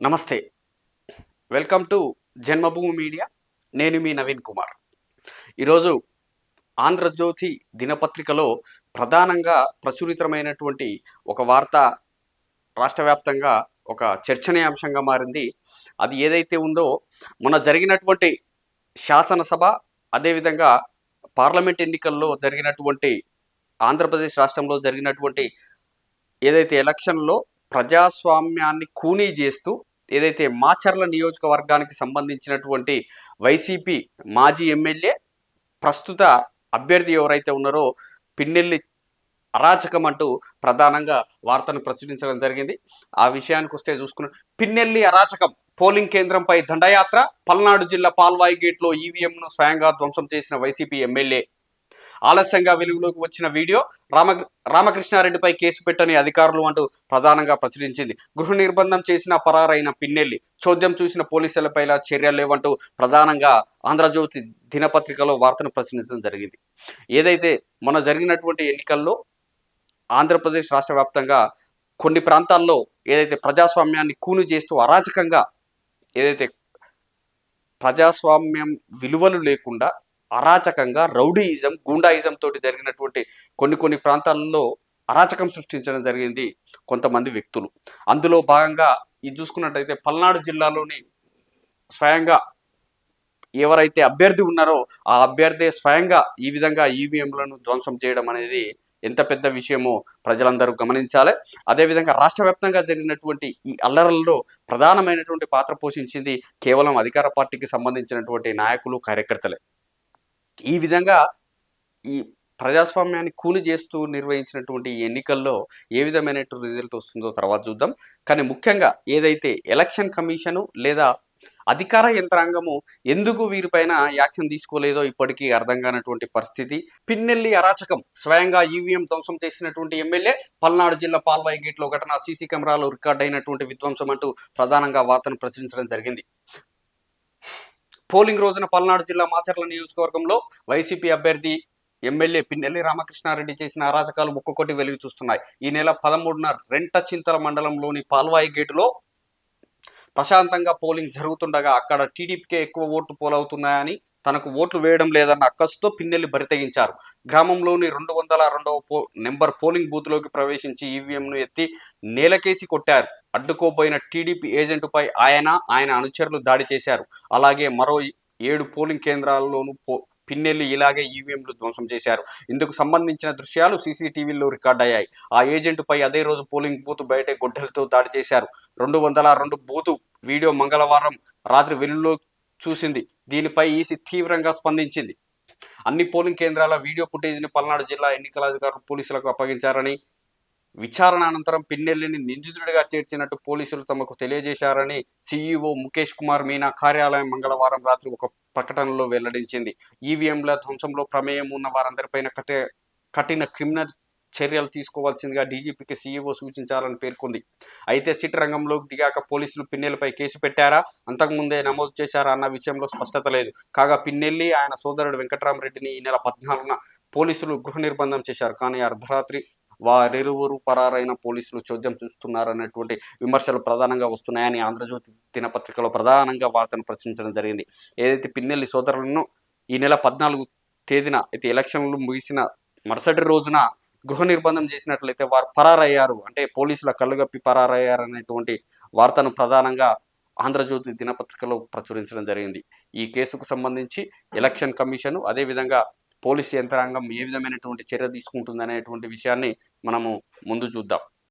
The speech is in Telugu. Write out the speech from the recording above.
నమస్తే. Welcome to Janmabhoomi media. నేను మీ నవీన్ కుమార్. ఈరోజు ఆంధ్రజ్యోతి దినపత్రికలో ప్రధానంగా ప్రచురితమైనటువంటి ఒక వార్త రాష్ట్ర వ్యాప్తంగా ఒక చర్చనీయాంశంగా మారింది. అది ఏదైతే ఉందో మొన్న జరిగినటువంటి శాసనసభ అదేవిధంగా పార్లమెంట్ ఎన్నికల్లో జరిగినటువంటి ఆంధ్రప్రదేశ్ రాష్ట్రంలో జరిగినటువంటి ఏదైతే ఎలక్షన్లో ప్రజాస్వామ్యాన్ని కూనీ చేస్తూ ఏదైతే మాచర్ల నియోజకవర్గానికి సంబంధించినటువంటి వైసీపీ మాజీ ఎమ్మెల్యే ప్రస్తుత అభ్యర్థి ఎవరైతే ఉన్నారో పిన్నెల్లి అరాచకం అంటూ ప్రధానంగా వార్తను ప్రచురించడం జరిగింది. ఆ విషయానికి వస్తే చూసుకున్న పిన్నెల్లి అరాచకం పోలింగ్ కేంద్రంపై దండయాత్ర పల్నాడు జిల్లా పాల్వాయి గేట్లో ఈవీఎంను స్వయంగా ధ్వంసం చేసిన వైసీపీ ఎమ్మెల్యే ఆలస్యంగా వెలుగులోకి వచ్చిన వీడియో రామ రామకృష్ణారెడ్డిపై కేసు పెట్టని అధికారులు అంటూ ప్రధానంగా ప్రచురించింది. గృహ నిర్బంధం చేసిన పరారైన పిన్నెల్లి చోద్యం చూసిన పోలీసులపై చర్యలు లేవంటూ ప్రధానంగా ఆంధ్రజ్యోతి దినపత్రికలో వార్తను ప్రచురించడం జరిగింది. ఏదైతే మన జరిగినటువంటి ఎన్నికల్లో ఆంధ్రప్రదేశ్ రాష్ట్ర వ్యాప్తంగా కొన్ని ప్రాంతాల్లో ఏదైతే ప్రజాస్వామ్యాన్ని కూను చేస్తూ అరాచకంగా ఏదైతే ప్రజాస్వామ్యం విలువలు లేకుండా అరాచకంగా రౌడీయిజం గూండాయిజం తోటి జరిగినటువంటి కొన్ని కొన్ని ప్రాంతాలలో అరాచకం సృష్టించడం జరిగింది కొంతమంది వ్యక్తులు. అందులో భాగంగా ఇది చూసుకున్నట్టయితే పల్నాడు జిల్లాలోని స్వయంగా ఎవరైతే అభ్యర్థి ఉన్నారో ఆ అభ్యర్థి స్వయంగా ఈ విధంగా ఈవీఎంలను ధ్వంసం చేయడం అనేది ఎంత పెద్ద విషయమో ప్రజలందరూ గమనించాలి. అదేవిధంగా రాష్ట్ర వ్యాప్తంగా జరిగినటువంటి ఈ అల్లరల్లో ప్రధానమైనటువంటి పాత్ర పోషించింది కేవలం అధికార పార్టీకి సంబంధించినటువంటి నాయకులు కార్యకర్తలే. ఈ విధంగా ఈ ప్రజాస్వామ్యాన్ని కూలి చేస్తూ నిర్వహించినటువంటి ఎన్నికల్లో ఏ విధమైనటువంటి రిజల్ట్ వస్తుందో తర్వాత చూద్దాం. కానీ ముఖ్యంగా ఏదైతే ఎలక్షన్ కమిషను లేదా అధికార యంత్రాంగము ఎందుకు వీరిపైన యాక్షన్ తీసుకోలేదో ఇప్పటికీ అర్థం కానటువంటి పరిస్థితి. పిన్నెల్లి అరాచకం స్వయంగా ఈవీఎం ధ్వంసం చేసినటువంటి ఎమ్మెల్యే పల్నాడు జిల్లా పాల్వాయి గేట్లో ఘటన సీసీ కెమెరాలో రికార్డ్ అయినటువంటి విధ్వంసం అంటూ ప్రధానంగా వార్తను ప్రచురించడం జరిగింది. పోలింగ్ రోజున పల్నాడు జిల్లా మాచర్ల నియోజకవర్గంలో వైసీపీ అభ్యర్థి ఎమ్మెల్యే పిన్నెల్లి రామకృష్ణారెడ్డి చేసిన అరాచకాలు ఒక్కొక్కటి వెలుగు చూస్తున్నాయి. ఈ నెల పదమూడున రెంట చింతల మండలంలోని పాల్వాయి గేటులో ప్రశాంతంగా పోలింగ్ జరుగుతుండగా అక్కడ టీడీపీకే ఎక్కువ ఓట్లు పోలవుతున్నాయని తనకు ఓట్లు వేయడం లేదన్న అక్కసుతో పిన్నెల్లి బరితెగించారు. గ్రామంలోని రెండు వందల రెండవ పో నెంబర్ పోలింగ్ బూత్లోకి ప్రవేశించి ఈవీఎంను ఎత్తి నేలకేసి కొట్టారు. అడ్డుకోబోయిన టీడీపీ ఏజెంటుపై ఆయన ఆయన అనుచరులు దాడి చేశారు. అలాగే మరో ఏడు పోలింగ్ కేంద్రాల్లోనూ పో పిన్నెల్లి ఇలాగే ఈవీఎంలు ధ్వంసం చేశారు. ఇందుకు సంబంధించిన దృశ్యాలు సీసీటీవీలో రికార్డ్ అయ్యాయి. ఆ ఏజెంటుపై అదే రోజు పోలింగ్ బూత్ బయటే గొడ్డలతో దాడి చేశారు. రెండు వందల రెండు బూతు వీడియో మంగళవారం రాత్రి వెలుగులో చూసింది. దీనిపై ఈసీ తీవ్రంగా స్పందించింది. అన్ని పోలింగ్ కేంద్రాల వీడియో ఫుటేజ్ని పల్నాడు జిల్లా ఎన్నికల అధికారులు పోలీసులకు అప్పగించారని విచారణ అనంతరం పిన్నెల్లిని నిందితుడిగా చేర్చినట్టు పోలీసులు తమకు తెలియజేశారని సీఈఓ ముఖేష్ కుమార్ మీనా కార్యాలయం మంగళవారం రాత్రి ఒక ప్రకటనలో వెల్లడించింది. ఈవీఎంల ధ్వంసంలో ప్రమేయం ఉన్న వారందరిపైన కఠి కఠిన క్రిమినల్ చర్యలు తీసుకోవాల్సిందిగా డీజీపీకి సీఈఓ సూచించాలని పేర్కొంది. అయితే సిట్ రంగంలోకి దిగాక పోలీసులు పిన్నెలపై కేసు పెట్టారా? అంతకుముందే నమోదు చేశారా అన్న విషయంలో స్పష్టత లేదు. కాగా పిన్నెల్లి ఆయన సోదరుడు వెంకట్రామరెడ్డిని ఈ నెల పద్నాలుగున పోలీసులు గృహ నిర్బంధం చేశారు. కానీ అర్ధరాత్రి వారిరువురు పరారైన పోలీసులు చోద్యం చూస్తున్నారనేటువంటి విమర్శలు ప్రధానంగా వస్తున్నాయని ఆంధ్రజ్యోతి దినపత్రికలో ప్రధానంగా వార్తను ప్రచురించడం జరిగింది. ఏదైతే పిన్నెల్లి సోదరులను ఈ నెల పద్నాలుగు తేదీన అయితే ఎలక్షన్లు ముగిసిన మరుసటి రోజున గృహ నిర్బంధం చేసినట్లయితే వారు పరారయ్యారు. అంటే పోలీసుల కళ్ళుగప్పి పరారయ్యారు అనేటువంటి వార్తను ప్రధానంగా ఆంధ్రజ్యోతి దినపత్రికలో ప్రచురించడం జరిగింది. ఈ కేసుకు సంబంధించి ఎలక్షన్ కమిషన్ అదేవిధంగా పోలీస్ యంత్రాంగం ఏ విధమైనటువంటి చర్య తీసుకుంటుంది అనేటువంటి విషయాన్ని మనము ముందు చూద్దాం.